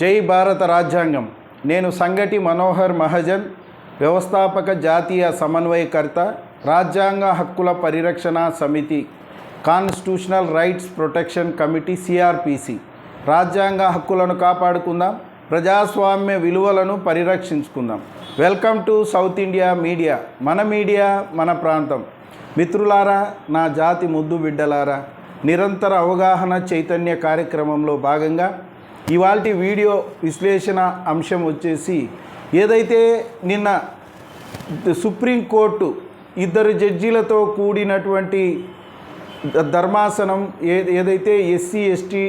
జై భారత రాజ్యాంగం. నేను సంగటి మనోహర్ మహజన్ వ్యవస్థాపక జాతీయ సమన్వయకర్త రాజ్యాంగ హక్కుల పరిరక్షణ సమితి constitutional rights protection committee CRPC. రాజ్యాంగ హక్కులను కాపాడుకుందాం ప్రజాస్వామ్య విలువలను పరిరక్షించుకుందాం. Welcome to South India media. మన మీడియా మన ప్రాంతం. మిత్రులారా నా జాతి ముద్దు బిడ్డలారా నిరంతర అవగాహన చైతన్య కార్యక్రమంలో భాగంగా ఇవాల్టి వీడియో విశ్లేషణ అంశం వచ్చేసి ఏదైతే నిన్న సుప్రీంకోర్టు ఇద్దరు జడ్జీలతో కూడినటువంటి ధర్మాసనం ఏ ఏదైతే ఎస్సీ ఎస్టీ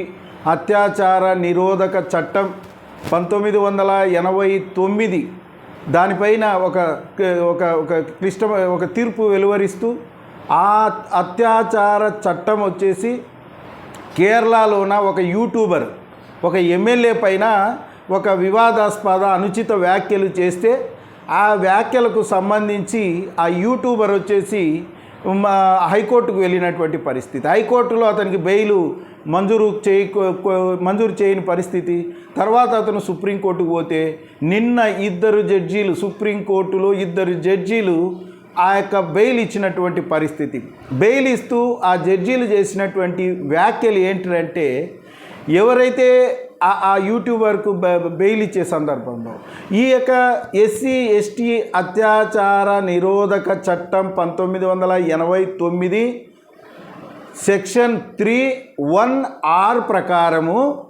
అత్యాచార నిరోధక చట్టం పంతొమ్మిది వందల ఎనభై తొమ్మిది దానిపైన ఒక ఒక ఒక క్లిష్ట ఒక తీర్పు వెలువరిస్తూ ఆ అత్యాచార చట్టం వచ్చేసి కేరళలోన ఒక యూట్యూబర్ ఒక ఎమ్మెల్యే పైన ఒక వివాదాస్పద అనుచిత వ్యాఖ్యలు చేస్తే ఆ వ్యాఖ్యలకు సంబంధించి ఆ యూట్యూబర్ వచ్చేసి మా హైకోర్టుకు వెళ్ళినటువంటి పరిస్థితి. హైకోర్టులో అతనికి బెయిలు మంజూరు చేయ మంజూరు చేయని పరిస్థితి. తర్వాత అతను సుప్రీంకోర్టుకు పోతే నిన్న ఇద్దరు జడ్జీలు సుప్రీంకోర్టులో ఇద్దరు జడ్జీలు ఆ యొక్క బెయిల్ ఇచ్చినటువంటి పరిస్థితి. బెయిల్ ఇస్తూ ఆ జడ్జీలు చేసినటువంటి వ్యాఖ్యలు ఏంటంటే ఎవరైతే ఆ ఆ యూట్యూబర్కు బె- బెయిల్ ఇచ్చే సందర్భంలో ఈ యొక్క ఎస్సీ ఎస్టీ అత్యాచార నిరోధక చట్టం పంతొమ్మిది వందల ఎనభై తొమ్మిది సెక్షన్ త్రీ వన్ ఆర్ ప్రకారము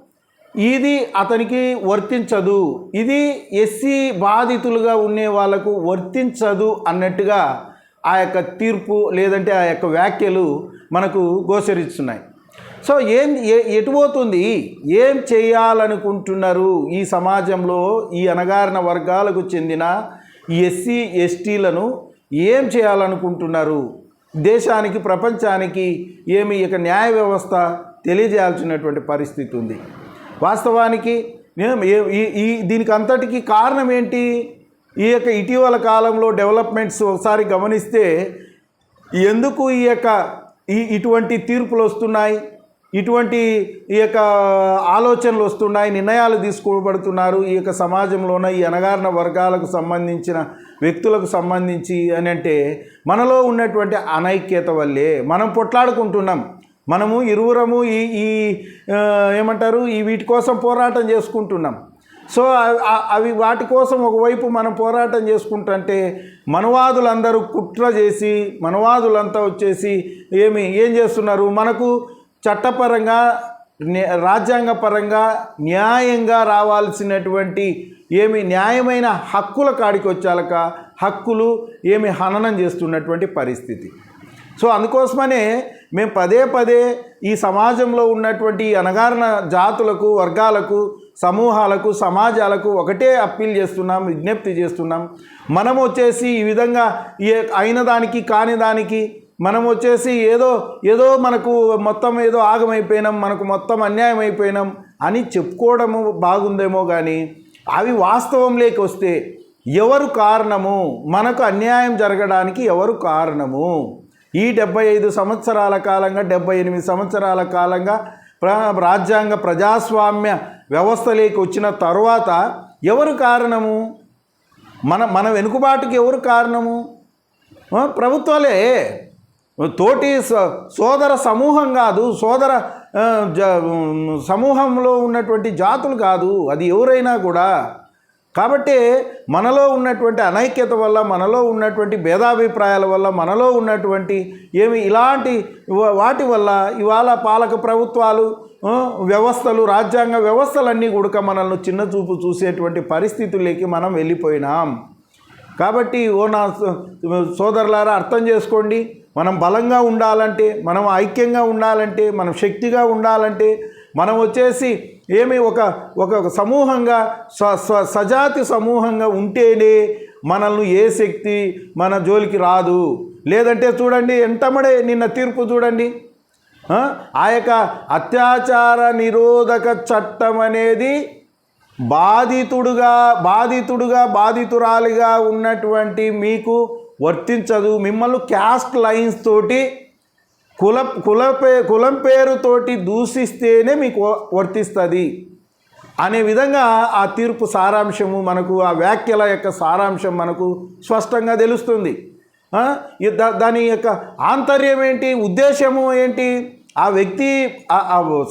ఇది అతనికి వర్తించదు. ఇది ఎస్సీ బాధితులుగా ఉండే వాళ్ళకు వర్తించదు అన్నట్టుగా ఆ యొక్క తీర్పు లేదంటే ఆ యొక్క వ్యాఖ్యలు మనకు గోచరిస్తున్నాయి. సో ఏం ఏ- ఎటు ఏం చేయాలనుకుంటున్నారు ఈ సమాజంలో ఈ అణగారిన వర్గాలకు చెందిన ఎస్సీ ఎస్టీలను ఏం చేయాలనుకుంటున్నారు? దేశానికి ప్రపంచానికి ఏమి ఇక న్యాయ వ్యవస్థ తెలియజేయాల్సినటువంటి పరిస్థితి ఉంది. వాస్తవానికి ఈ ఈ దీనికి అంతటికి కారణం ఏంటి? ఈ యొక్క ఇటీవల కాలంలో డెవలప్మెంట్స్ ఒకసారి గమనిస్తే ఎందుకు ఈ యొక్క ఈ ఇటువంటి తీర్పులు వస్తున్నాయి? ఇటువంటి ఈ యొక్క ఆలోచనలు వస్తున్నాయి నిర్ణయాలు తీసుకోబడుతున్నారు. ఈ యొక్క సమాజంలోన ఈ అనగారిన వర్గాలకు సంబంధించిన వ్యక్తులకు సంబంధించి అని అంటే మనలో ఉన్నటువంటి అనైక్యత వల్లే మనం పొట్లాడుకుంటున్నాం. మనము ఇరువురము ఈ ఈ ఏమంటారు ఈ వీటి కోసం పోరాటం చేసుకుంటున్నాం. సో అవి వాటి కోసం ఒకవైపు మనం పోరాటం చేసుకుంటుంటే మనవాదులందరూ కుట్ర చేసి మనవాదులంతా వచ్చేసి ఏమి ఏం చేస్తున్నారు? మనకు చట్టపరంగా రాజ్యాంగ రాజ్యాంగపరంగా న్యాయంగా రావాల్సినటువంటి ఏమి న్యాయమైన హక్కుల కాడికి వచ్చాలక హక్కులు ఏమి హననం చేస్తున్నటువంటి పరిస్థితి. సో అందుకోసమనే మేము పదే పదే ఈ సమాజంలో ఉన్నటువంటి అనగారిన జాతులకు వర్గాలకు సమూహాలకు సమాజాలకు ఒకటే అప్పీల్ చేస్తున్నాం విజ్ఞప్తి చేస్తున్నాం. మనం వచ్చేసి ఈ విధంగా ఏ అయిన దానికి కాని దానికి మనం వచ్చేసి ఏదో ఏదో మనకు మొత్తం ఏదో ఆగమైపోయినాం మనకు మొత్తం అన్యాయం అయిపోయినాం అని చెప్పుకోవడము బాగుందేమో కానీ అవి వాస్తవంలోకి వస్తే ఎవరు కారణము? మనకు అన్యాయం జరగడానికి ఎవరు కారణము? ఈ డెబ్బై ఐదు సంవత్సరాల కాలంగా డెబ్బై ఎనిమిది సంవత్సరాల కాలంగా ప్ర రాజ్యాంగ ప్రజాస్వామ్య వ్యవస్థలోకి వచ్చిన తర్వాత ఎవరు కారణము? మన మన వెనుకబాటుకి ఎవరు కారణము? ప్రభుత్వాలే. తోటి సోదర సమూహం కాదు సోదర సమూహంలో ఉన్నటువంటి జాతులు కాదు అది ఎవరైనా కూడా. కాబట్టి మనలో ఉన్నటువంటి అనైక్యత వల్ల మనలో ఉన్నటువంటి భేదాభిప్రాయాల వల్ల మనలో ఉన్నటువంటి ఏమి ఇలాంటి వా- వాటి వల్ల ఇవాళ పాలక ప్రభుత్వాలు వ్యవస్థలు రాజ్యాంగ వ్యవస్థలన్నీ కూడా మనల్ని చిన్న చూపు చూసేటువంటి పరిస్థితుల్లోకి మనం వెళ్ళిపోయినాం. కాబట్టి ఓ నా సోదరులారా అర్థం చేసుకోండి. మనం బలంగా ఉండాలంటే మనం ఐక్యంగా ఉండాలంటే మనం శక్తిగా ఉండాలంటే మనం వచ్చేసి ఏమి ఒక ఒక సమూహంగా స్వ స్వ సజాతి సమూహంగా ఉంటేనే మనల్ని ఏ శక్తి మన జోలికి రాదు. లేదంటే చూడండి ఎంతమడే నిన్న తీర్పు చూడండి. ఆ యొక్క అత్యాచార నిరోధక చట్టం అనేది బాధితుడుగా బాధితుడుగా బాధితురాలిగా ఉన్నటువంటి మీకు వర్తించదు. మిమ్మల్ని క్యాస్ట్ లైన్స్ తోటి కుల కుల పే కులం పేరుతోటి దూషిస్తేనే మీకు వ- వర్తిస్తుంది. అనే విధంగా ఆ తీర్పు సారాంశము మనకు ఆ వ్యాఖ్యల యొక్క సారాంశం మనకు స్పష్టంగా తెలుస్తుంది. దాని యొక్క ఆంతర్యం ఏంటి? ఉద్దేశము ఏంటి? ఆ వ్యక్తి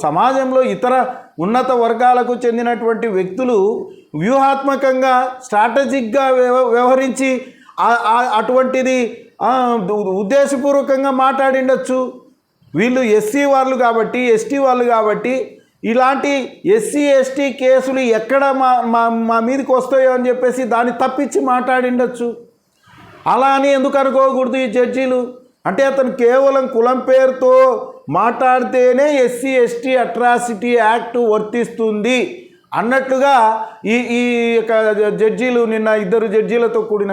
సమాజంలో ఇతర ఉన్నత వర్గాలకు చెందినటువంటి వ్యక్తులు వ్యూహాత్మకంగా స్ట్రాటజిక్గా వ్యవ- వ్యవహరించి అటువంటిది ఉద్దేశపూర్వకంగా మాట్లాడిండొచ్చు. వీళ్ళు ఎస్సీ వాళ్ళు కాబట్టి ఎస్టీ వాళ్ళు కాబట్టి ఇలాంటి ఎస్సీ ఎస్టీ కేసులు ఎక్కడ మా మా మా మీదకి వస్తాయో అని చెప్పేసి దాన్ని తప్పించి మాట్లాడిండొచ్చు. అలా అని ఎందుకు అనుకోకూడదు ఈ జడ్జీలు? అంటే అతను కేవలం కులం పేరుతో మాట్లాడితేనే ఎస్సీ ఎస్టీ అట్రాసిటీ యాక్ట్ వర్తిస్తుంది అన్నట్లుగా ఈ ఈ యొక్క జడ్జీలు నిన్న ఇద్దరు జడ్జీలతో కూడిన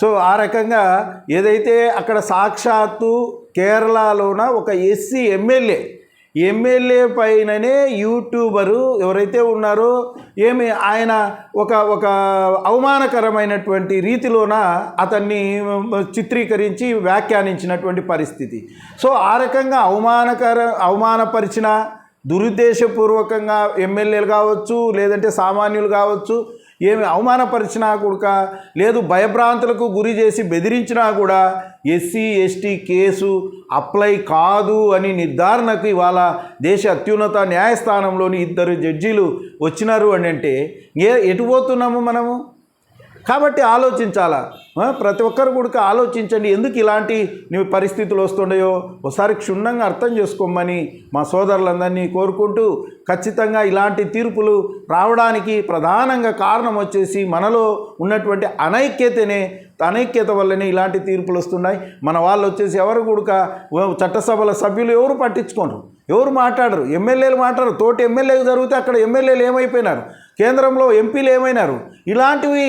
సో ఆ రకంగా ఏదైతే అక్కడ సాక్షాత్తు కేరళలోన ఒక ఎస్సీ ఎమ్మెల్యే ఎమ్మెల్యే పైననే యూట్యూబరు ఎవరైతే ఉన్నారో ఏమి ఆయన ఒక ఒక అవమానకరమైనటువంటి రీతిలోన అతన్ని చిత్రీకరించి వ్యాఖ్యానించినటువంటి పరిస్థితి. సో ఆ రకంగా అవమానకర అవమానపరిచిన దురుద్దేశపూర్వకంగా ఎమ్మెల్యేలు కావచ్చు లేదంటే సామాన్యులు కావచ్చు ఏమి అవమానపరిచినా కూడా లేదు భయభ్రాంతులకు గురి చేసి బెదిరించినా కూడా ఎస్సీ ఎస్టీ కేసు అప్లై కాదు అని నిర్ధారణకు ఇవాళ దేశ అత్యున్నత న్యాయస్థానంలోని ఇద్దరు జడ్జీలు వచ్చినారు అని అంటే ఏ ఎటు పోతున్నాము మనము? కాబట్టి ఆలోచించాలా? ప్రతి ఒక్కరు కూడా ఆలోచించండి. ఎందుకు ఇలాంటి నీ పరిస్థితులు వస్తుండయో? ఒకసారి క్షుణ్ణంగా అర్థం చేసుకోమని మా సోదరులందరినీ కోరుకుంటూ ఖచ్చితంగా ఇలాంటి తీర్పులు రావడానికి ప్రధానంగా కారణం వచ్చేసి మనలో ఉన్నటువంటి అనైక్యతనే అనైక్యత వల్లనే ఇలాంటి తీర్పులు వస్తున్నాయి. మన వాళ్ళు వచ్చేసి ఎవరు కూడా చట్టసభల సభ్యులు ఎవరు పట్టించుకోరు? ఎవరు మాట్లాడరు? ఎమ్మెల్యేలు మాట్లాడరు. తోటి ఎమ్మెల్యేలు జరిగితే అక్కడ ఎమ్మెల్యేలు ఏమైపోయినారు? కేంద్రంలో ఎంపీలు ఏమైనారు? ఇలాంటివి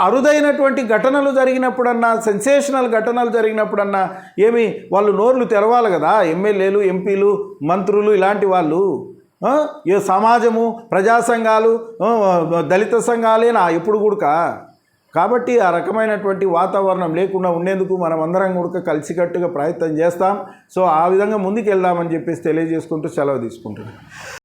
అరుదైనటువంటి ఘటనలు జరిగినప్పుడన్నా సెన్సేషనల్ ఘటనలు జరిగినప్పుడన్నా ఏమి వాళ్ళు నోర్లు తెరవాలి కదా? ఎమ్మెల్యేలు ఎంపీలు మంత్రులు ఇలాంటి వాళ్ళు. ఏ సమాజము ప్రజా సంఘాలు దళిత సంఘాలేనా? ఎప్పుడు కూడా కాబట్టి ఆ రకమైనటువంటి వాతావరణం లేకుండా ఉండేందుకు మనం అందరం కూడా కలిసికట్టుగా ప్రయత్నం చేస్తాం. సో ఆ విధంగా ముందుకు వెళ్దామని చెప్పేసి తెలియజేసుకుంటూ సెలవు తీసుకుంటున్నాం.